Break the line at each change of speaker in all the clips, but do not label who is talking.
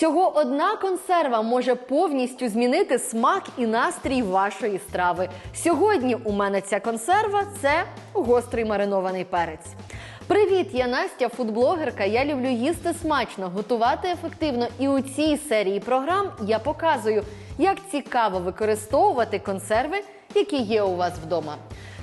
Всього одна консерва може повністю змінити смак і настрій вашої страви. Сьогодні у мене ця консерва це гострий маринований перець. Привіт, я Настя, фудблогерка. Я люблю їсти смачно, готувати ефективно. І у цій серії програм я показую, як цікаво використовувати консерви, які є у вас вдома.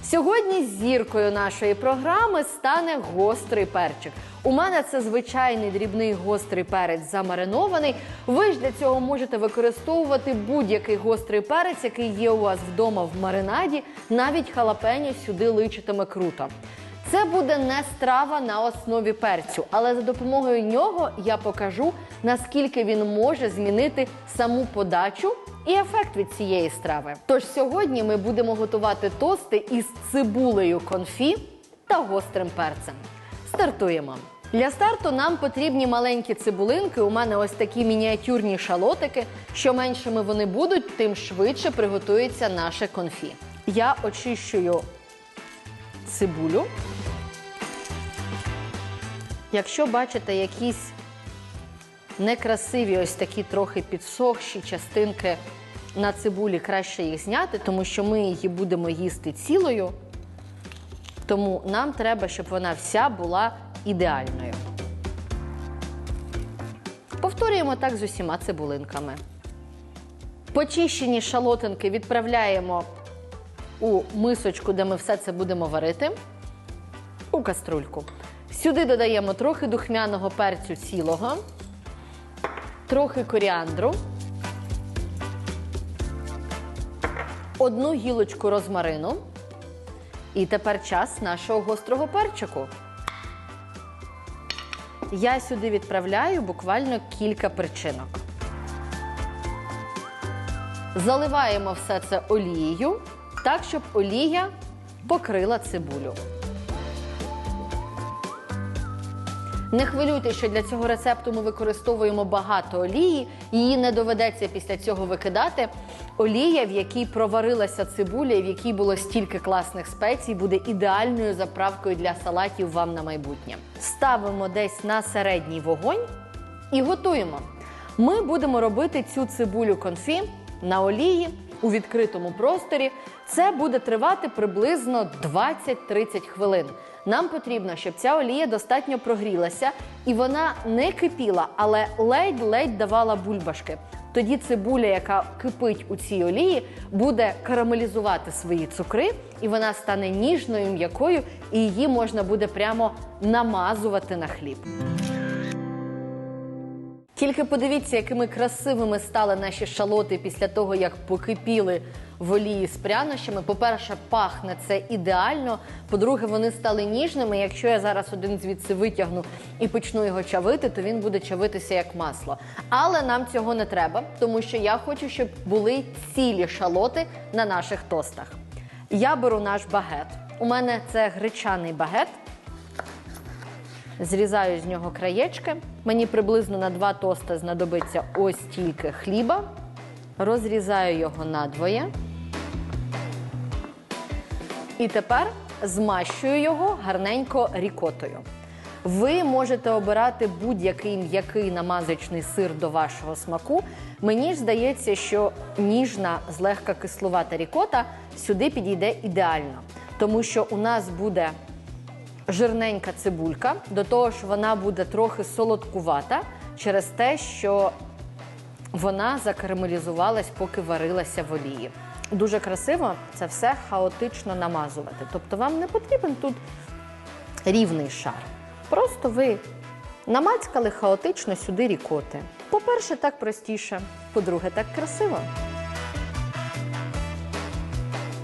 Сьогодні зіркою нашої програми стане гострий перчик. У мене це звичайний дрібний гострий перець замаринований. Ви ж для цього можете використовувати будь-який гострий перець, який є у вас вдома в маринаді. Навіть халапеньо сюди личитиме круто. Це буде не страва на основі перцю, але за допомогою нього я покажу, наскільки він може змінити саму подачу і ефект від цієї страви. Тож сьогодні ми будемо готувати тости із цибулею конфі та гострим перцем. Стартуємо. Для старту нам потрібні маленькі цибулинки. У мене ось такі мініатюрні шалотики. Що меншими вони будуть, тим швидше приготується наше конфі. Я очищую цибулю. Якщо бачите якісь некрасиві, ось такі трохи підсохші частинки на цибулі, краще їх зняти, тому що ми її будемо їсти цілою. Тому нам треба, щоб вона вся була ідеальною. Повторюємо так з усіма цибулинками. Почищені шалотинки відправляємо у мисочку, де ми все це будемо варити, у каструльку. Сюди додаємо трохи духмяного перцю цілого, трохи коріандру, одну гілочку розмарину. І тепер час нашого гострого перчику. Я сюди відправляю буквально кілька перчинок. Заливаємо все це олією, так, щоб олія покрила цибулю. Не хвилюйте, що для цього рецепту ми використовуємо багато олії. Її не доведеться після цього викидати. Олія, в якій проварилася цибуля, і в якій було стільки класних спецій, буде ідеальною заправкою для салатів вам на майбутнє. Ставимо десь на середній вогонь і готуємо. Ми будемо робити цю цибулю конфі на олії у відкритому просторі. Це буде тривати приблизно 20-30 хвилин. Нам потрібно, щоб ця олія достатньо прогрілася і вона не кипіла, але ледь-ледь давала бульбашки. Тоді цибуля, яка кипить у цій олії, буде карамелізувати свої цукри, і вона стане ніжною, м'якою, і її можна буде прямо намазувати на хліб. Тільки подивіться, якими красивими стали наші шалоти після того, як покипіли в олії з прянощами. По-перше, пахне це ідеально. По-друге, вони стали ніжними. Якщо я зараз один звідси витягну і почну його чавити, то він буде чавитися як масло. Але нам цього не треба, тому що я хочу, щоб були цілі шалоти на наших тостах. Я беру наш багет. У мене це гречаний багет. Зрізаю з нього краєчки. Мені приблизно на два тоста знадобиться ось тільки хліба. Розрізаю його надвоє. І тепер змащую його гарненько рікотою. Ви можете обирати будь-який м'який намазочний сир до вашого смаку. Мені ж здається, що ніжна, злегка кислувата рікота сюди підійде ідеально, тому що у нас буде жирненька цибулька, до того ж вона буде трохи солодкувата через те, що вона закарамелізувалась, поки варилася в олії. Дуже красиво це все хаотично намазувати. Тобто вам не потрібен тут рівний шар. Просто ви намацькали хаотично сюди рікоти. По-перше, так простіше, по-друге, так красиво.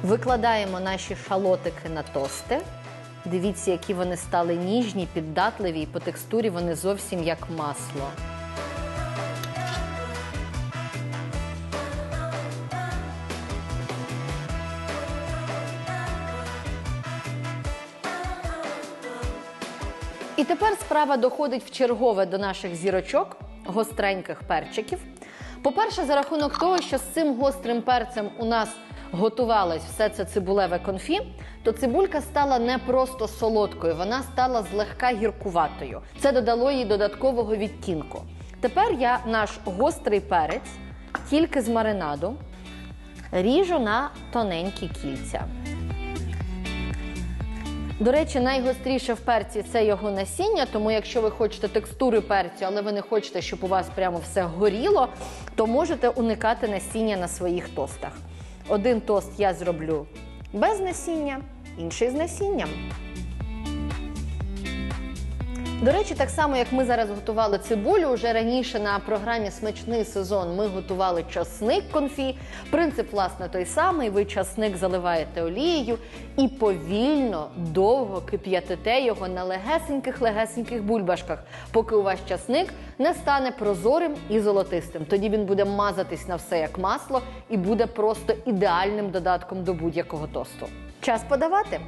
Викладаємо наші шалотики на тости. Дивіться, які вони стали ніжні, піддатливі, і по текстурі вони зовсім як масло. І тепер справа доходить в чергове до наших зірочок, гостреньких перчиків. По-перше, за рахунок того, що з цим гострим перцем у нас готувалось все це цибулеве конфі, то цибулька стала не просто солодкою, вона стала злегка гіркуватою. Це додало їй додаткового відтінку. Тепер я наш гострий перець, тільки з маринаду, ріжу на тоненькі кільця. До речі, найгостріше в перці це його насіння, тому якщо ви хочете текстури перцю, але ви не хочете, щоб у вас прямо все горіло, то можете уникати насіння на своїх тостах. Один тост я зроблю без насіння, інший з насінням. До речі, так само як ми зараз готували цибулю, уже раніше на програмі Смачний сезон ми готували часник конфі. Принцип, власне, той самий. Ви часник заливаєте олією і повільно, довго кип'ятите його на легесеньких-легесеньких бульбашках, поки у вас часник не стане прозорим і золотистим. Тоді він буде мазатись на все як масло і буде просто ідеальним додатком до будь-якого тосту. Час подавати.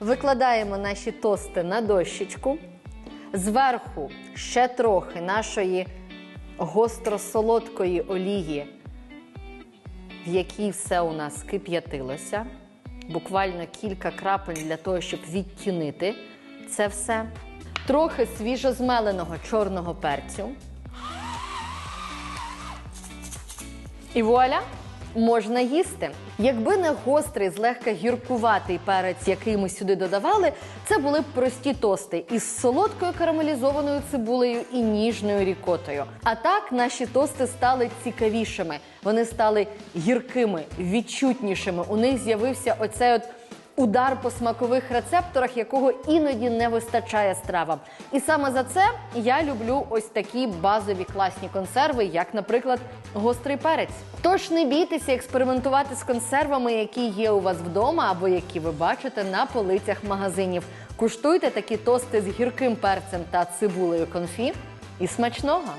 Викладаємо наші тости на дощечку. Зверху ще трохи нашої гостро-солодкої олії, в якій все у нас кип'ятилося. Буквально кілька крапель для того, щоб відтінити це все. Трохи свіжозмеленого чорного перцю. І вуаля! Можна їсти. Якби не гострий, злегка гіркуватий перець, який ми сюди додавали, це були б прості тости із солодкою карамелізованою цибулею і ніжною рікотою. А так наші тости стали цікавішими. Вони стали гіркими, відчутнішими. У них з'явився оцей от удар по смакових рецепторах, якого іноді не вистачає стравам. І саме за це я люблю ось такі базові класні консерви, як, наприклад, гострий перець. Тож не бійтеся експериментувати з консервами, які є у вас вдома або які ви бачите на полицях магазинів. Куштуйте такі тости з гірким перцем та цибулею конфі і смачного!